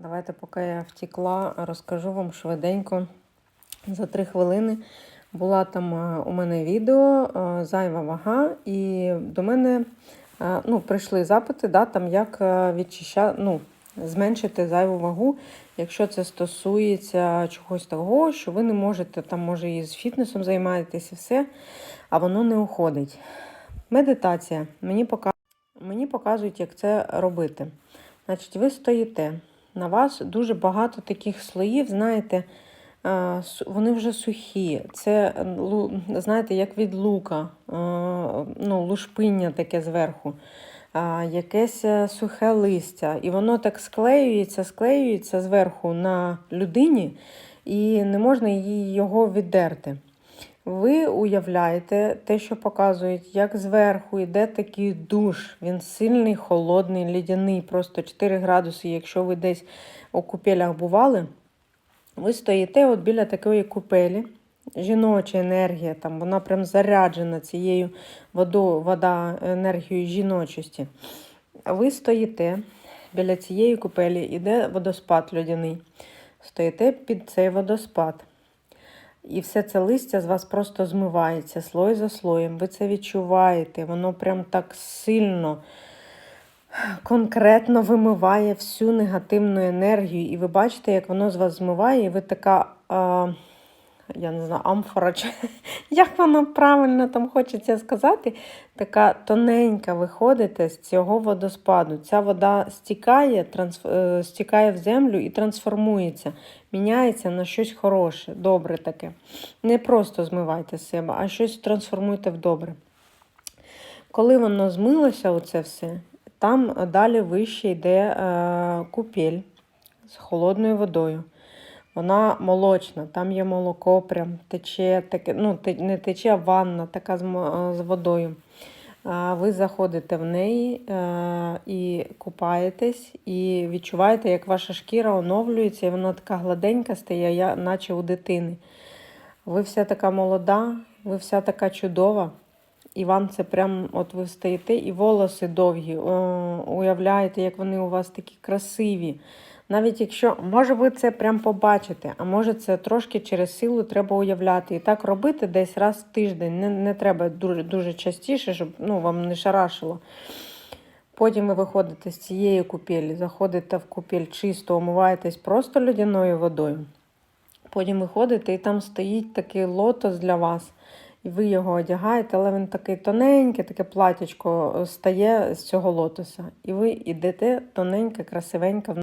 Давайте, поки я втекла, розкажу вам швиденько за три хвилини. Була там е, у мене відео е, зайва вага, і до мене е, ну, прийшли запити, да, там, як відчища, ну, зменшити зайву вагу, якщо це стосується чогось того, що ви не можете, там, може, і з фітнесом займаєтесь і все, а воно не уходить. Медитація. Мені показують, як це робити. Значить, ви стоїте. На вас дуже багато таких слоїв, знаєте, е, вони вже сухі. Це, знаєте, як від лука, е, ну, лушпиння таке зверху, якесь е, сухе листя. І воно так склеюється, склеюється зверху на людині, і не можна її його віддерти. Ви уявляєте те, що показують, як зверху йде такий душ. Він сильний, холодний, лідяний, просто 4 градуси. Якщо ви десь у купелях бували, ви стоїте от біля такої купелі. Жіноча енергія, там, вона прям заряджена цією водою, вода енергією жіночості. Ви стоїте біля цієї купелі, іде водоспад людяний. Стоїте під цей водоспад. І все це листя з вас просто змивається слой за слоєм. Ви це відчуваєте. Воно прям так сильно, конкретно вимиває всю негативну енергію. І ви бачите, як воно з вас змиває, і ви така, а, я не знаю, амфора, чи як воно правильно там хочеться сказати, така тоненька виходите з цього водоспаду. Ця вода стікає, трансф... е, стікає в землю і трансформується міняється на щось хороше, добре таке. Не просто змивайте з себе, а щось трансформуйте в добре. Коли воно змилося, оце все, там далі вище йде е, купель з холодною водою. Вона молочна, там є молоко, прям тече, таке, ну, не тече, а ванна така з, з водою. Ви заходите в неї е, і купаєтесь, і відчуваєте, як ваша шкіра оновлюється, і вона така гладенька стає, наче у дитини. Ви вся така молода, ви вся така чудова. І вам це прям, от ви стоїте, і волоси довгі. Уявляєте, як вони у вас такі красиві. Навіть якщо, може ви це прям побачите, а може це трошки через силу треба уявляти. І так робити десь раз в тиждень. Не, не треба дуже, дуже частіше, щоб ну, вам не шарашило. Потім ви виходите з цієї купелі, заходите в купель чисто, омиваєтесь просто льодяною водою. Потім виходите, і там стоїть такий лотос для вас. І ви його одягаєте, але він такий тоненький, таке платячко стає з цього лотоса. І ви йдете тоненьке, красивеньке в